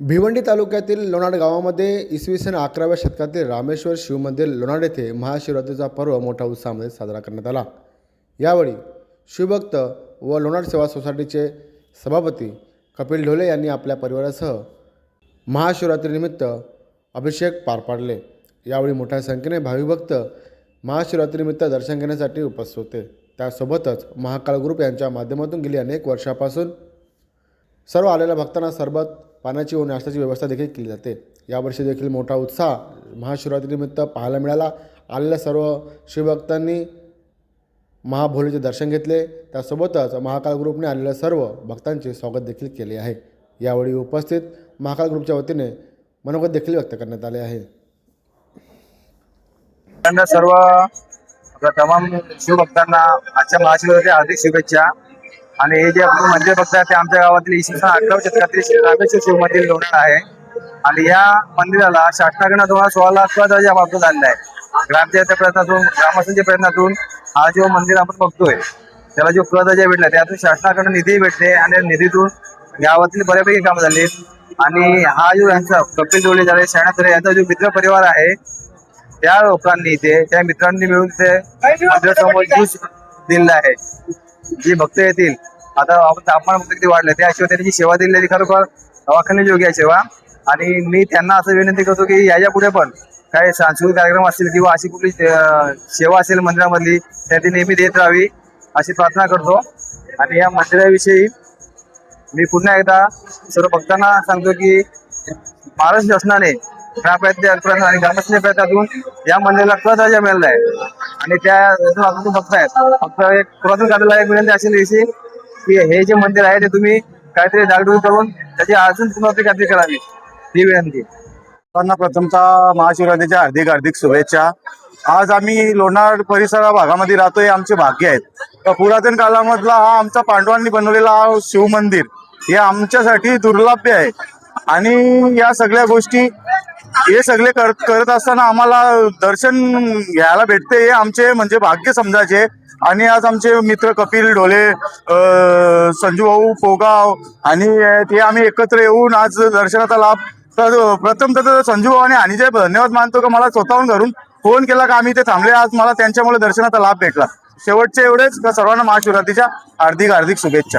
भिवंडी तालुक्यातील लोणाड गावामध्ये इसवी सन अकराव्या शतकातील रामेश्वर शिवमंदिर लोणाड येथे महाशिवरात्रीचा पर्व मोठ्या उत्साहामध्ये साजरा करण्यात आला. यावेळी शिवभक्त व लोणाड सेवा सोसायटीचे सभापती कपिल ढोले यांनी आपल्या परिवारासह महाशिवरात्रीनिमित्त अभिषेक पार पाडले. यावेळी मोठ्या संख्येने भाविभक्त महाशिवरात्रीनिमित्त दर्शन घेण्यासाठी उपस्थित होते. त्यासोबतच महाकाळ ग्रुप यांच्या माध्यमातून गेली अनेक वर्षापासून सर्व आलेल्या भक्तांना सरबत पाण्याची व नाश्त्याची व्यवस्था देखील केली जाते. यावर्षी देखील मोठा उत्साह महाशिवरात्रीनिमित्त पाहायला मिळाला. आलेल्या सर्व शिवभक्तांनी महाभोलेचे दर्शन घेतले. त्यासोबतच महाकाल ग्रुपने आलेल्या सर्व भक्तांचे स्वागत देखील केले आहे. यावेळी उपस्थित महाकाल ग्रुपच्या वतीने मनोगत देखील व्यक्त करण्यात आले आहे. त्यांना सर्व तमाम शिवभक्तांना आजच्या महाशिवरात्री हार्दिक शुभेच्छा. आणि हे जे आपण मंदिर बघताय ते आमच्या गावातील इसवी सन अकराव्या शतकातील श्री रामेश्वर शिव मंदिर लोणार आहे. आणि या मंदिराला शासनाकडनं दोन हजार सोळा लाख दर्जा प्राप्त झालेला आहे. ग्रामपंचायतच्या प्रयत्नातून ग्रामस्थांच्या प्रयत्नातून हा जो मंदिर आपण बघतोय त्याला जो प्रदर्जा भेटला त्यातून शासनाकडनं निधी भेटले आणि निधीतून गावातील बऱ्यापैकी कामं झाली. आणि हा जो यांचा कपिल जोडले झाले शरणात यांचा जो मित्र परिवार आहे त्या लोकांनी ते त्या मित्रांनी मिळून ते मंदिरासमोर दिलेला आहे. जे भक्त येतील. आता आपण तापमान फक्त किती वाढलं त्याशिवाय त्यांनी जी सेवा दिलेली खरोखर दवाखान्याची योग्य आहे सेवा. आणि मी त्यांना असं विनंती करतो की याच्यापुढे पण काही सांस्कृतिक कार्यक्रम असतील किंवा अशी कुठली सेवा असेल मंदिरामधली त्या ती नेहमी देत राहावी अशी प्रार्थना करतो. आणि या मंदिराविषयी मी पुन्हा एकदा सर्व भक्तांना सांगतो की महाराष्ट्र शासनाने ग्रामपंचायत प्रयत्न आणि ग्रामस्थ प्रयत्नातून या मंदिराला क दर्जा मिळाला आहे आणि त्या यातून बघतायत फक्त एक पुरातन कार्यालय एक विनंती असेल याची की हे जे मंदिर आहे ते तुम्ही काहीतरी जागृती करून त्याची अजून पुनरावृत्ती काहीतरी करावी. ही विनंती. सर्वांना प्रथमतः महाशिवरात्रीच्या हार्दिक हार्दिक शुभेच्छा. आज आम्ही लोणार परिसरा भागामध्ये राहतोय आमचे भाग्य आहेत. तर पुरातन काळामधला हा आमचा पांडवांनी बनवलेला हा शिवमंदिर हे आमच्यासाठी दुर्लभ्य आहे. आणि या सगळ्या गोष्टी हे सगळे करत करत असताना आम्हाला दर्शन घ्यायला भेटते हे आमचे म्हणजे भाग्य समजायचे. आणि आज आमचे मित्र कपिल ढोले संजू भाऊ पोगाव आणि ते आम्ही एकत्र येऊन आज दर्शनाचा लाभ तर प्रथम तर संजू भाऊ आणि अनिजय धन्यवाद मानतो का मला स्वतःहून घरून फोन केला का आम्ही ते थांबले. आज मला त्यांच्यामुळे दर्शनाचा लाभ भेटला. शेवटचे एवढेच. सर्वांना महाशिवरात्रीच्या हार्दिक हार्दिक शुभेच्छा.